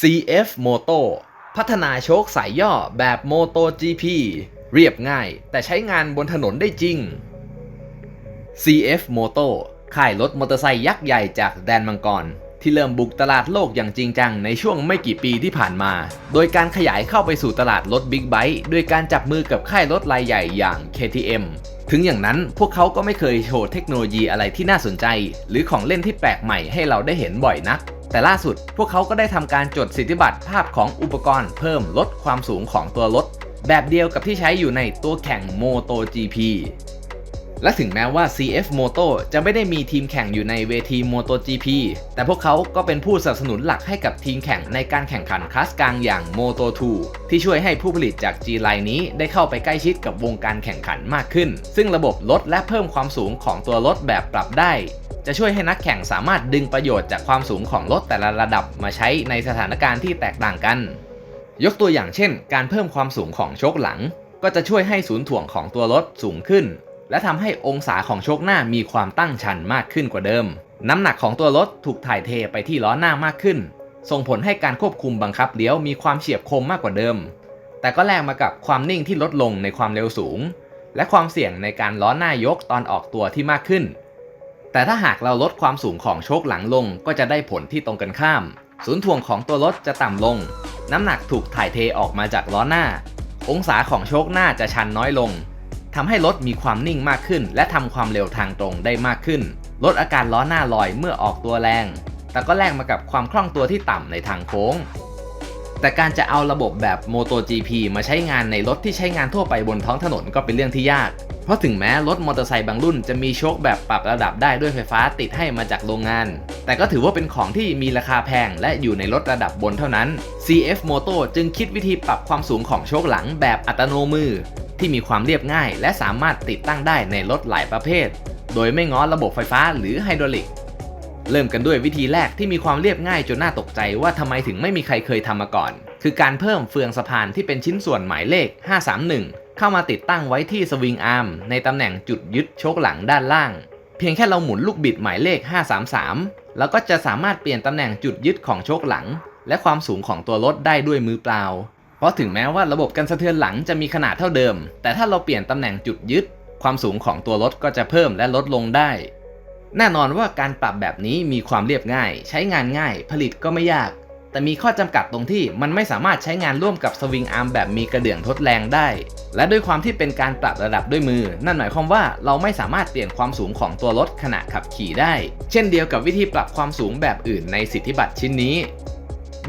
CF Moto พัฒนาโชคสายย่อแบบ Moto GP เรียบง่าย แต่ใช้งานบนถนนได้จริง CF Moto ค่ายรถมอเตอร์ไซค์ยักษ์ใหญ่จากแดนมังกร ที่เริ่มบุกตลาดโลกอย่างจริงจังในช่วงไม่กี่ปีที่ผ่านมา โดยการขยายเข้าไปสู่ตลาดรถบิ๊กไบค์ด้วยการจับมือกับค่ายรถรายใหญ่อย่าง KTM ถึงอย่างนั้นพวกเขาก็ไม่เคยโชว์เทคโนโลยีอะไรที่น่าสนใจ หรือของเล่นที่แปลกใหม่ให้เราได้เห็นบ่อยนัก แต่ล่าสุดพวกเขาก็ได้ทำการจดสิทธิบัตรภาพของอุปกรณ์เพิ่มลดความสูงของตัวรถ แบบเดียวกับที่ใช้อยู่ในตัวแข่ง MotoGP และถึงแม้ว่า CF Moto จะไม่ได้มีทีมแข่งอยู่ในเวที MotoGP แต่พวกเขาก็เป็นผู้สนับสนุนหลักให้กับทีมแข่งในการแข่งขันคลาสกลางอย่าง Moto2 ที่ช่วยให้ผู้ผลิตจาก G Line นี้ได้เข้าไปใกล้ชิดกับวงการแข่งขันมากขึ้น ซึ่งระบบลดและเพิ่มความสูงของตัวรถแบบปรับได้ จะช่วยให้นักแข่งสามารถดึงประโยชน์จากความสูงของรถแต่ละระดับมาใช้ในสถานการณ์ที่แตกต่างกัน ยกตัวอย่างเช่น การเพิ่มความสูงของโชคหลัง ก็จะช่วยให้ศูนย์ถ่วงของตัวรถสูงขึ้น และทำให้องศาของโชคหน้ามีความตั้งชันมากขึ้นกว่าเดิม น้ำหนักของตัวรถถูกถ่ายเทไปที่ล้อหน้ามากขึ้น ส่งผลให้การควบคุมบังคับเลี้ยวมีความเฉียบคมมากกว่าเดิม แต่ก็แลกมากับความนิ่งที่ลดลงในความเร็วสูง และความเสี่ยงในการล้อหน้ายกตอนออกตัวที่มากขึ้น แต่ถ้าหากเราลดความสูงของโชคหลังลงก็จะได้ผลที่ตรงกันข้าม ศูนย์ถ่วงของตัวรถจะต่ำลง น้ำหนักถูกถ่ายเทออกมาจากล้อหน้า องศาของโชคหน้าจะชันน้อยลงทำให้รถมีความนิ่งมากขึ้น และทำความเร็วทางตรงได้มากขึ้น ลดอาการล้อหน้าลอยเมื่อออกตัวแรง แต่ก็แลกมากับความคล่องตัวที่ต่ำในทางโค้ง แต่การจะเอาระบบแบบ MotoGP มาใช้งานในรถที่ใช้งานทั่วไปบนท้องถนนก็เป็นเรื่องที่ยาก เพราะถึงแม้รถมอเตอร์ไซค์บางรุ่นจะมีโชคแบบปรับระดับได้ด้วยไฟฟ้าติดให้มาจากโรงงาน แต่ก็ถือว่าเป็นของที่มีราคาแพงและอยู่ในรถระดับบนเท่านั้น CF Moto จึงคิดวิธีปรับความสูงของโชคหลังแบบอัตโนมือ ที่มีความเรียบง่าย และสามารถติดตั้งได้ในรถหลายประเภท โดยไม่ง้อระบบไฟฟ้าหรือไฮดรอลิก เริ่มกันด้วยวิธีแรกที่มีความเรียบง่ายจนน่าตกใจว่าทำไมถึงไม่มีใครเคยทำมาก่อน คือการเพิ่มเฟืองสะพานที่เป็นชิ้นส่วนหมายเลข 531 เข้ามาติดตั้งไว้ที่สวิงอาร์มในตำแหน่งจุดยึดโชคหลังด้านล่าง เพียงแค่เราหมุนลูกบิดหมายเลข 533 แล้วก็จะสามารถเปลี่ยนตำแหน่งจุดยึดของโชคหลัง และความสูงของตัวรถได้ด้วยมือเปล่า เพราะถึงแม้ว่าระบบกันสะเทือนหลังจะมีขนาดเท่าเดิม แต่ถ้าเราเปลี่ยนตำแหน่งจุดยึด ความสูงของตัวรถก็จะเพิ่มและลดลงได้ แน่นอนว่าการปรับแบบนี้มีความเรียบง่าย ใช้งานง่าย ผลิตก็ไม่ยาก แต่มีข้อจำกัดตรงที่มันไม่สามารถใช้งานร่วมกับสวิงอาร์มแบบมีกระเดื่องทดแรงได้ และด้วยความที่เป็นการปรับระดับด้วยมือ นั่นหมายความว่าเราไม่สามารถเปลี่ยนความสูงของตัวรถขณะขับขี่ได้ เช่นเดียวกับวิธีปรับความสูงแบบอื่นในสิทธิบัตรชิ้นนี้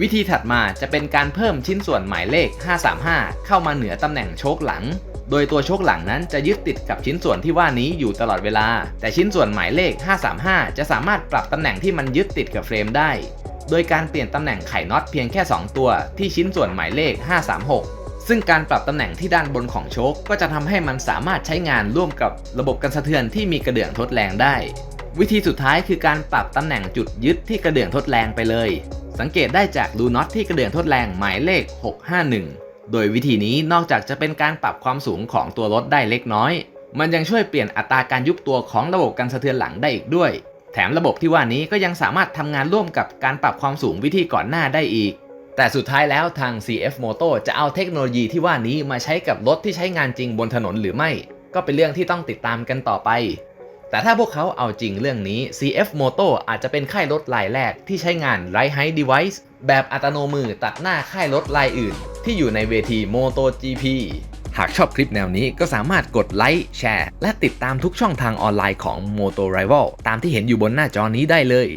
วิธีถัดมาจะเป็นการเพิ่มชิ้นส่วนหมายเลข 535 เข้ามาเหนือตำแหน่งโชคหลังโดยตัวโชคหลังนั้นจะยึดติดกับชิ้นส่วนที่ว่านี้อยู่ตลอดเวลา แต่ชิ้นส่วนหมายเลข 535 จะสามารถปรับตำแหน่งที่มันยึดติดกับเฟรมได้ โดยการเปลี่ยนตำแหน่งไขน็อตเพียงแค่ 2 ตัวที่ชิ้นส่วนหมายเลข 536 ซึ่งการปรับตำแหน่งที่ด้านบนของโชคก็จะทำให้มันสามารถใช้งานร่วมกับระบบกันสะเทือนที่มีกระเดื่องทดแรงได้ วิธีสุดท้ายคือการปรับตำแหน่งจุดยึดที่กระเดื่องทดแรงไปเลย สังเกตได้จากรูน็อตที่กระเดื่องทดแรงหมายเลข 651 โดยวิธีนี้นอกจากจะเป็นการปรับความสูงของตัวรถได้เล็กน้อย มันยังช่วยเปลี่ยนอัตราการยุบตัวของระบบกันสะเทือนหลังได้อีกด้วย แถมระบบที่ว่านี้ก็ยังสามารถทำงานร่วมกับการปรับความสูงวิธีก่อนหน้าได้อีก แต่สุดท้ายแล้วทาง CF Moto จะเอาเทคโนโลยีที่ว่านี้มาใช้กับรถที่ใช้งานจริงบนถนนหรือไม่ ก็เป็นเรื่องที่ต้องติดตามกันต่อไป แต่ถ้าพวกเขาเอาจริงเรื่องนี้ CF Moto อาจจะเป็นค่ายรถรายแรกที่ใช้งาน Right Height Device แบบอัตโนมือตัดหน้าค่ายรถรายอื่น ที่อยู่ในเวที MotoGP ชอบคลิปแนวนี้ก็สามารถกดไลค์แชร์ และติดตามทุกช่องทางออนไลน์ของ Moto Rival ตามที่เห็นอยู่บนหน้าจอนี้ได้เลย